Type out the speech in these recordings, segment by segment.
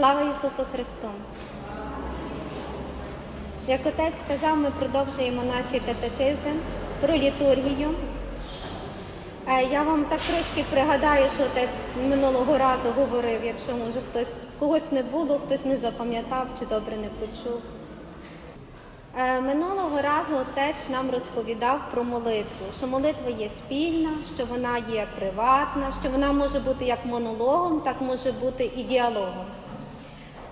Слава Ісусу Христу! Як отець сказав, ми продовжуємо наші катехизи про літургію. Е, Я вам так трошки пригадаю, що отець минулого разу говорив, якщо може хтось когось не було, хтось не запам'ятав чи добре не почув. Е, Минулого разу отець нам розповідав про молитву, що молитва є спільна, що вона є приватна, що вона може бути як монологом, так може бути і діалогом.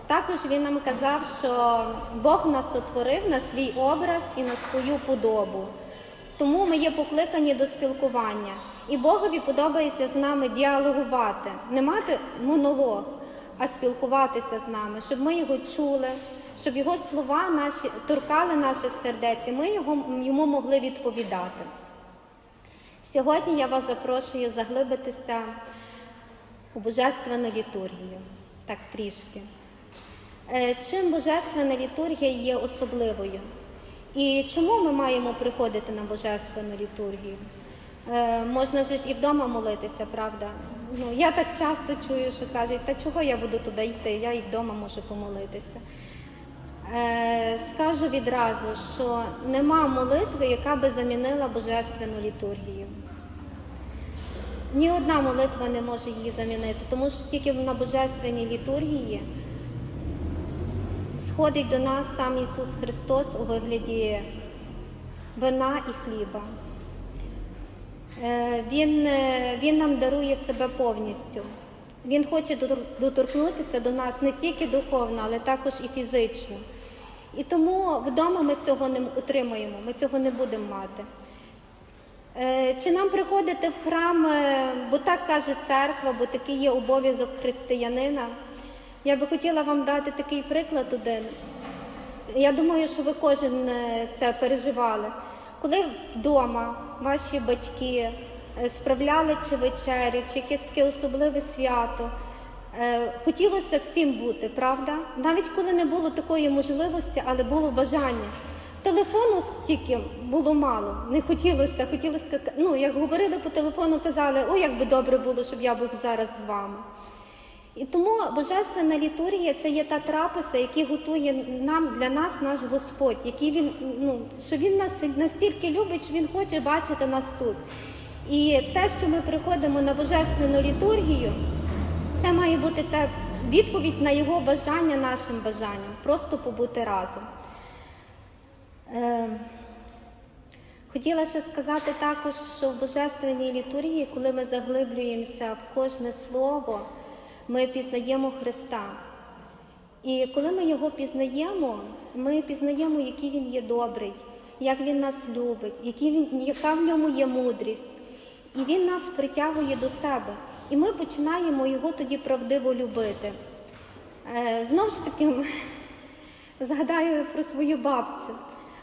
Також він нам казав, що Бог нас сотворив на свій образ і на свою подобу. Тому ми є покликані до спілкування. І Богові подобається з нами діалогувати, не мати монолог, а спілкуватися з нами, щоб ми його чули, щоб його слова наші торкали наших сердець, і ми його, йому могли відповідати. Сьогодні я вас запрошую заглибитися у божественну літургію. Так трішки. Е, Чим божественна літургія є особливою? І чому ми маємо приходити на божественну літургію? Е, можна ж і вдома молитися, правда? Ну, я так часто чую, що кажуть, та чого я буду туди йти, я і вдома можу помолитися. Е, скажу відразу, що нема молитви, яка би замінила божественну літургію. Ні одна молитва не може її замінити, тому що тільки на божественній літургії сходить до нас сам Ісус Христос у вигляді вина і хліба. Е, Він, е, він нам дарує себе повністю. Він хоче доторкнутися до нас не тільки духовно, але також і фізично. І тому вдома ми цього не отримуємо, ми цього не будемо мати. Е, Чи нам приходити в храм, бо так каже церква, бо такий є обов'язок християнина? Я би хотіла вам дати такий приклад один. Я думаю, що ви кожен е, це переживали. Коли вдома ваші батьки е, справляли чи вечерю, чи якесь таке особливе свято, е, хотілося всім бути, правда? Навіть коли не було такої можливості, але було бажання. Телефону стільки було мало, не хотілося. Хотілося, ну як говорили по телефону, казали, ой, як би добре було, щоб я був зараз з вами. І тому божественна літургія це є та трапеза, яка готує нам для нас наш Господь, який він ну що він нас настільки любить, що він хоче бачити нас тут. І те, що ми приходимо на божественну літургію, це має бути та відповідь на його бажання нашим бажанням, просто побути разом. Е, Хотіла ще сказати також, що в божественній літургії, коли ми заглиблюємося в кожне слово, ми пізнаємо Христа. І коли ми його пізнаємо, ми пізнаємо, який він є добрий, як він нас любить, який він, яка в ньому є мудрість. І він нас притягує до себе. І ми починаємо його тоді правдиво любити. Е, знову ж таки, згадаю про свою бабцю.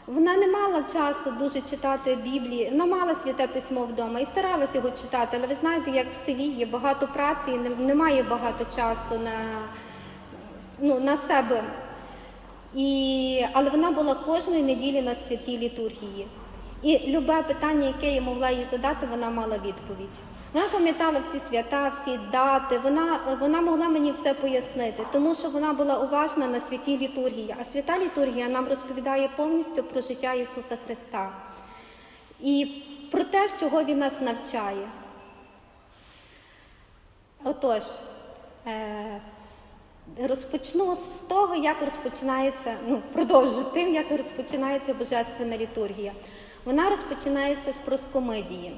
Вона не мала часу дуже читати Біблії, вона мала святе письмо вдома і старалася його читати. Але ви знаєте, як в селі є багато праці, і немає багато часу на, ну, на себе. І, але вона була кожної неділі на святій літургії. І любе питання, яке я могла їй задати, вона мала відповідь. Вона пам'ятала всі свята, всі дати, вона, вона могла мені все пояснити, тому що вона була уважна на святій літургії. А свята літургія нам розповідає повністю про життя Ісуса Христа і про те, чого Він нас навчає. Отож, е, розпочну з того, як розпочинається, ну, продовжу тим, як розпочинається Божественна літургія. Вона розпочинається з проскомидії.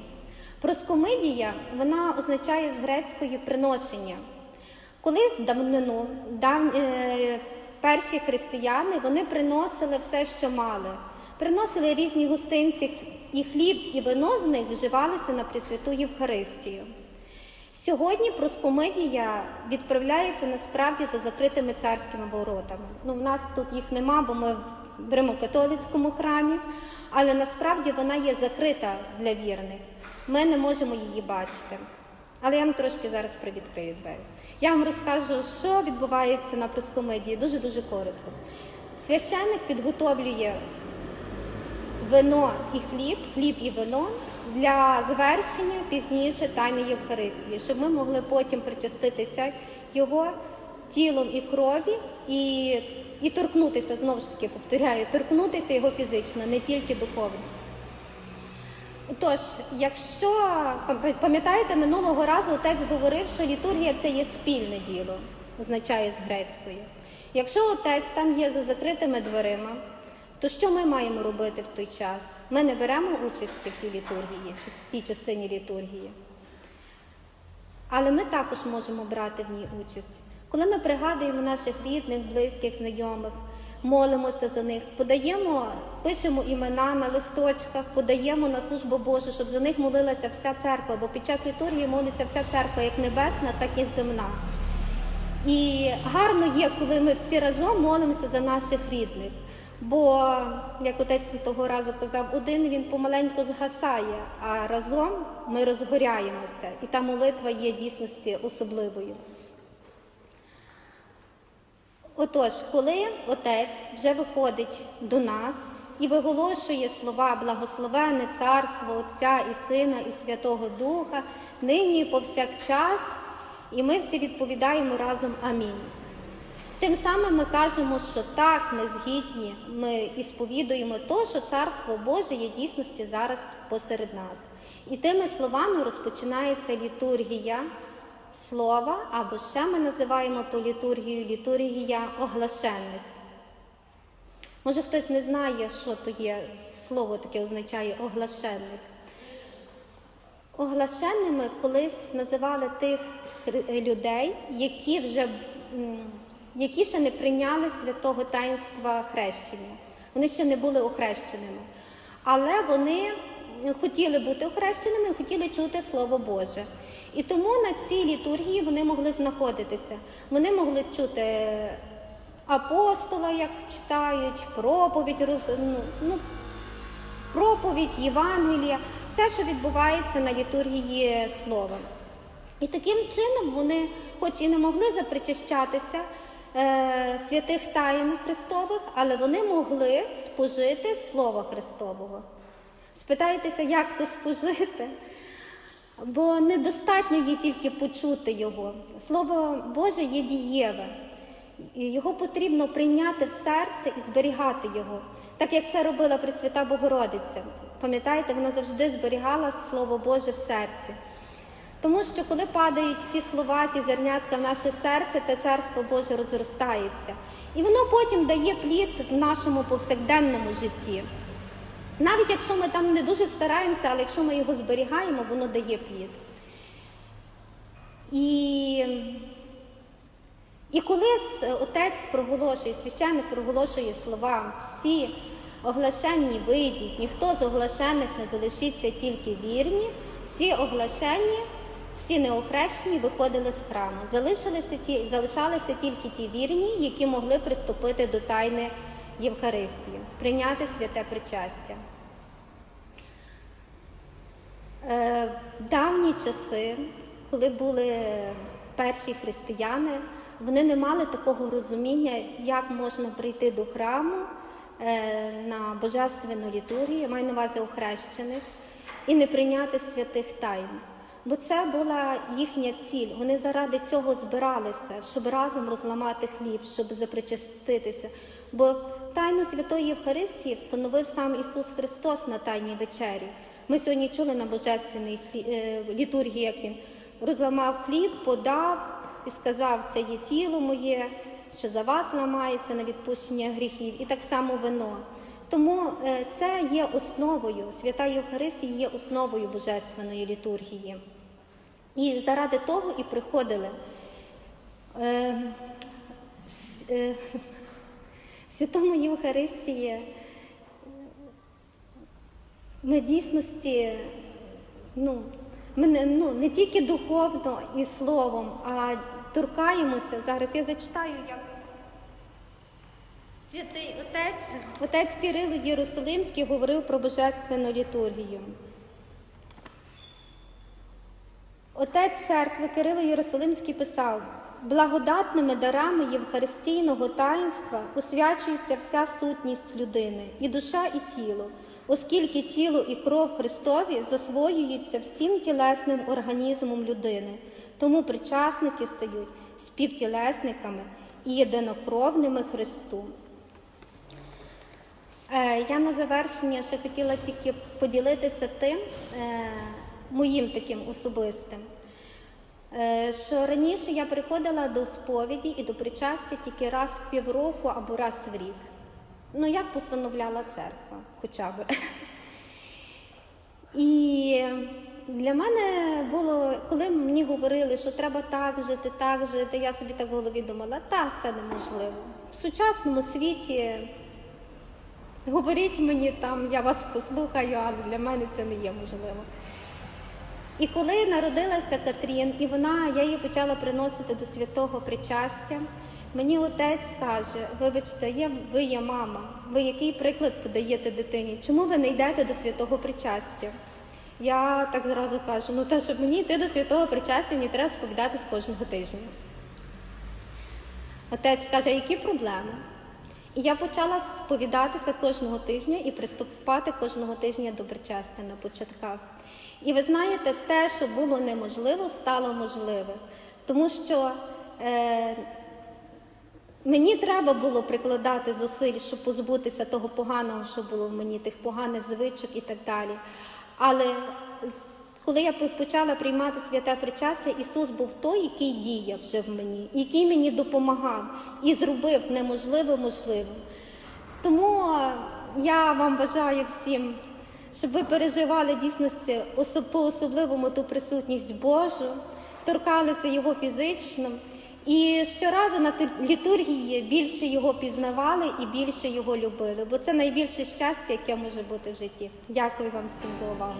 Проскомидія вона означає з грецької приношення. Колись давнину дав, е, перші християни вони приносили все, що мали. Приносили різні гостинці, і хліб, і вино з них вживалися на Пресвяту Євхаристію. Сьогодні проскомидія відправляється насправді за закритими царськими воротами. Ну, в нас тут їх нема, бо ми Римо-католицькому храмі, але насправді вона є закрита для вірних. Ми не можемо її бачити. Але я вам трошки зараз привідкрию двері. Я вам розкажу, що відбувається на проскомидії дуже-дуже коротко. Священник підготовлює вино і хліб, хліб і вино для завершення пізніше Тайної Євхаристії, щоб ми могли потім причаститися його тілом і крові, і, і торкнутися, знову ж таки повторяю, торкнутися його фізично, не тільки духовно. Тож, якщо пам'ятаєте, минулого разу отець говорив, що літургія це є спільне діло, означає з грецької. Якщо отець там є за закритими дверима, то що ми маємо робити в той час? Ми не беремо участь в тій літургії, в тій частині літургії. Але ми також можемо брати в ній участь. Коли ми пригадуємо наших рідних, близьких, знайомих, молимося за них, подаємо, пишемо імена на листочках, подаємо на службу Божу, щоб за них молилася вся церква, бо під час літургії молиться вся церква, як небесна, так і земна. І гарно є, коли ми всі разом молимося за наших рідних. Бо, як отець того разу казав, один він помаленьку згасає, а разом ми розгоряємося. І та молитва є дійсності особливою. Отож, коли отець вже виходить до нас і виголошує слова благословене царство Отця і Сина і Святого Духа, нині і повсякчас, і ми всі відповідаємо разом Амінь. Тим самим ми кажемо, що так, ми згідні, ми і сповідуємо то, що Царство Боже є дійсності зараз посеред нас. І тими словами розпочинається літургія слова, або ще ми називаємо ту літургію літургія оглашених. Може, хтось не знає, що то є слово таке означає оглашених. Оглашеними колись називали тих людей, які вже які ще не прийняли святого таїнства хрещення. Вони ще не були охрещеними. Але вони хотіли бути охрещеними, хотіли чути Слово Боже. І тому на цій літургії вони могли знаходитися. Вони могли чути апостола, як читають, проповідь, ну, ну, проповідь, Євангелія, все, що відбувається на літургії слова. І таким чином вони, хоч і не могли запричащатися е, святих таїн Христових, але вони могли спожити Слово Христового. Спитаєтеся, як то спожити? Бо недостатньо є тільки почути його. Слово Боже є дієве. Його потрібно прийняти в серце і зберігати його, так як це робила Пресвята Богородиця. Пам'ятаєте, вона завжди зберігала Слово Боже в серці. Тому що коли падають ті слова, ті зернятка в наше серце, те царство Боже розростається. І воно потім дає плід в нашому повсякденному житті. Навіть якщо ми там не дуже стараємося, але якщо ми його зберігаємо, воно дає плід. І, і коли отець проголошує, священник проголошує слова, всі оглашені вийдіть, ніхто з оглашених не залишиться тільки вірні, всі оглашені, всі неохрещені виходили з храму. Залишилися ті, залишалися тільки ті вірні, які могли приступити до тайни Євхаристії, прийняти святе причастя. Е, В давні часи, коли були перші християни, вони не мали такого розуміння, як можна прийти до храму е, на божественну літургію, маю на увазі охрещених, і не прийняти святих тайн. Бо це була їхня ціль. Вони заради цього збиралися, щоб разом розламати хліб, щоб запричаститися. Бо тайну святої Євхаристії встановив сам Ісус Христос на Тайній вечері. Ми сьогодні чули на божественній е, літургії, як він розламав хліб, подав і сказав, це є тіло моє, що за вас ламається на відпущення гріхів, і так само вино. Тому е, це є основою, свята Євхаристія є основою божественної літургії. І заради того і приходили. Е, е, в Святому Євхаристії ми дійсності, ну, ми не, ну, не тільки духовно і словом, а торкаємося. Зараз я зачитаю, як святий отець, отець Кирило Єрусалимський говорив про божественну літургію. Отець церкви Кирило Єрусалимський писав: благодатними дарами Євхаристійного таїнства освячується вся сутність людини, і душа, і тіло, оскільки тіло і кров Христові засвоюються всім тілесним організмом людини. Тому причасники стають співтілесниками і єдинокровними Христу. Е, Я на завершення ще хотіла тільки поділитися тим е, моїм таким особистим. Е, Що раніше я приходила до сповіді і до причастя тільки раз в півроку або раз в рік. Ну, як постановляла церква, хоча б. І для мене було, коли мені говорили, що треба так жити, так жити, я собі так в голові думала, так, це неможливо. В сучасному світі говоріть мені там, я вас послухаю, але для мене це не є можливо. І коли народилася Катрін, і вона, я її почала приносити до святого причастя, мені отець каже: вибачте, є, ви є мама, ви який приклад подаєте дитині? Чому ви не йдете до святого причастя? Я так зразу кажу: ну те, щоб мені йти до святого причастя, мені треба сповідатись кожного тижня. Отець каже, які проблеми? І я почала сповідатися кожного тижня і приступати кожного тижня до причастя на початках. І ви знаєте, те, що було неможливо, стало можливе. Тому що е, мені треба було прикладати зусиль, щоб позбутися того поганого, що було в мені, тих поганих звичок і так далі. Але коли я почала приймати святе причастя, Ісус був той, який діяв вже в мені, який мені допомагав і зробив неможливе можливим. Тому е, я вам бажаю всім, щоб ви переживали дійсності осо- по-особливому ту присутність Божу, торкалися Його фізично. І щоразу на ту- літургії більше його пізнавали і більше його любили, бо це найбільше щастя, яке може бути в житті. Дякую вам всім за увагу.